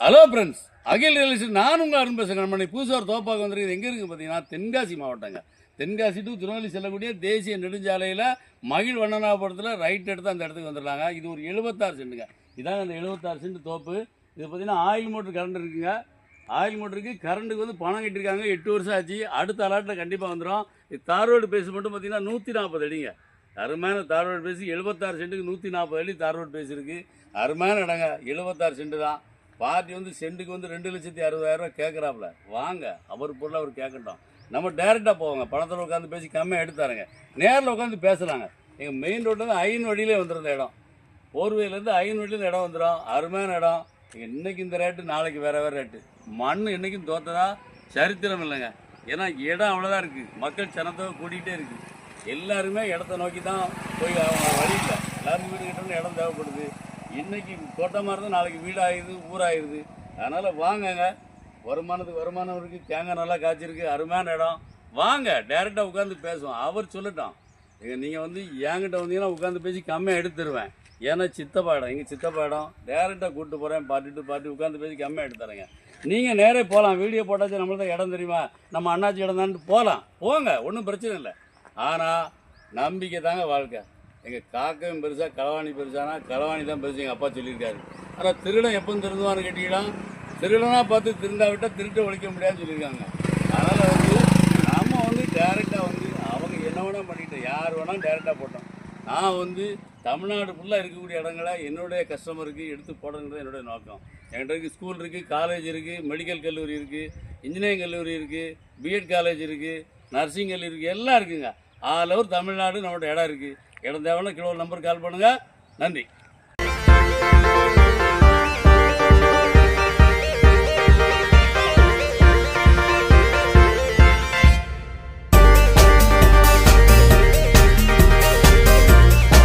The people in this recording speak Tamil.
ஹலோ ஃப்ரெண்ட்ஸ் அகில் ரியலிஸ்ட் நான் உங்கள் அருண் பேசுகிறேன் நம்ம புதுசாக தோப்பாக வந்திருக்கு எங்கே இருக்குது பார்த்தீங்கன்னா தென்காசி மாவட்டங்க. தென்காசி டு திருநெல்வேலி செல்லக்கூடிய தேசிய நெடுஞ்சாலையில் மகிழ் வண்ணனாபுரத்தில் ரைட் எடுத்து அந்த இடத்துக்கு வந்துடுறாங்க இது ஒரு எழுபத்தாறு சென்ட்டுங்க இதாங்க அந்த எழுபத்தாறு சென்ட் தோப்பு. இது பார்த்தீங்கன்னா ஆயில் மோட்டர் கரண்ட் இருக்குங்க. ஆயில் மோட்டருக்கு கரண்ட்டுக்கு வந்து பணம் கட்டியிருக்காங்க. எட்டு வருஷம் ஆச்சு. அடுத்த அலாட்டில் கண்டிப்பாக வந்துடும் இது தார் ரோடு பேஸ் மட்டும் பார்த்தீங்கன்னா நூற்றி நாற்பது அடிங்க. அருமையான தார் பேசி எழுபத்தாறு சென்ட்டுக்கு நூற்றி நாற்பது அடி தார் ரோடு பேஸ் இருக்குது அருமையான இடங்க. எழுபத்தாறு சென்ட்டு தான் பார்ட்டி வந்து செண்டுக்கு வந்து ரெண்டு லட்சத்தி அறுபதாயிரம் ரூபாய் கேட்குறாப்புல வாங்க அவர் பொருள் அவர் கேட்கட்டும் நம்ம டேரெக்டாக போவாங்க. பணத்தில் உட்காந்து பேசி கம்மியாக எடுத்தாருங்க. நேரில் உட்காந்து பேசுகிறாங்க எங்கள் மெயின் ரோட்லேருந்து ஐநூறு வழியிலே வந்துருந்த இடம். போர்வையிலேருந்து ஐநூறு வழியில இடம் வந்துடும் அருமையான இடம். இன்றைக்கி இந்த ரேட்டு நாளைக்கு வேறு வேற ரேட்டு மண் இன்றைக்கும் தோத்ததா? சரித்திரம் இல்லைங்க. ஏன்னா இடம் அவ்வளோதான் இருக்குது மக்கள் சனத்தொகை கூட்டிகிட்டே இருக்குது எல்லாருமே இடத்த நோக்கி தான் போய் அவங்க வழி இல்லை எல்லாரும் வீடு கிட்ட இடம் தேவைப்படுது. இன்னைக்கு தோட்டமாக இருந்தால் நாளைக்கு வீடாகிடுது ஊராகிடுது அதனால் வாங்கங்க. வருமானத்துக்கு வருமானம் இருக்குது தேங்காய் நல்லா காய்ச்சிருக்கு அருமையான இடம். வாங்க டேரெக்டாக உட்காந்து பேசுவோம். அவர் சொல்லட்டும். எங்க நீங்கள் வந்து என்கிட்ட வந்தீங்கன்னா உட்காந்து பேசி கம்மியாக எடுத்துருவேன். ஏன்னா சித்தப்பா இடம் எங்கள் சித்தப்பா இடம் டேரெக்டாக கூப்பிட்டு போகிறேன் பார்ட்டி டு பார்ட்டி உட்காந்து பேசி கம்மியாக எடுத்துறேங்க. நீங்கள் நேரே போகலாம் வீடியோ போட்டாச்சு நம்மளுக்கு இடம் தெரியுமா? நம்ம அண்ணாச்சி இடம் தான் போகலாம் போங்க ஒன்றும் பிரச்சனை இல்லை. ஆனால் நம்பிக்கை தாங்க வாழ்க்கை. எங்கள் காக்கையும் பெருசாக களவாணி பெருசானா? களவாணி தான் பெருசு எங்கள் அப்பா சொல்லியிருக்காரு. ஆனால் திருடன் எப்போ திருந்துவான்னு கேட்டீங்கன்னா திருடனாக பார்த்து திருந்தா விட்டால் திருட்டை ஒழிக்க முடியாதுன்னு சொல்லியிருக்காங்க. அதனால் வந்து நம்ம வந்து டேரெக்டாக வந்து அவங்க என்ன வேணால் பண்ணிட்டோம் யார் வேணால் டேரெக்டாக போட்டோம். நான் வந்து தமிழ்நாடு ஃபுல்லாக இருக்கக்கூடிய இடங்களை என்னுடைய கஸ்டமருக்கு எடுத்து போடணுன்றது என்னுடைய நோக்கம். என்கிட்ட இருக்குது ஸ்கூல் இருக்குது காலேஜ் இருக்குது மெடிக்கல் கல்லூரி இருக்குது இன்ஜினியரிங் கல்லூரி இருக்குது பிஎட் காலேஜ் இருக்குது நர்சிங் கல்லூரி இருக்குது எல்லாம் இருக்குங்க. ஆல் ஓவர் தமிழ்நாடு நம்மளோட இடம் இருக்குது இடம் தேவைன்னா கிலோ நம்பர் கால் பண்ணுங்கள் நன்றி.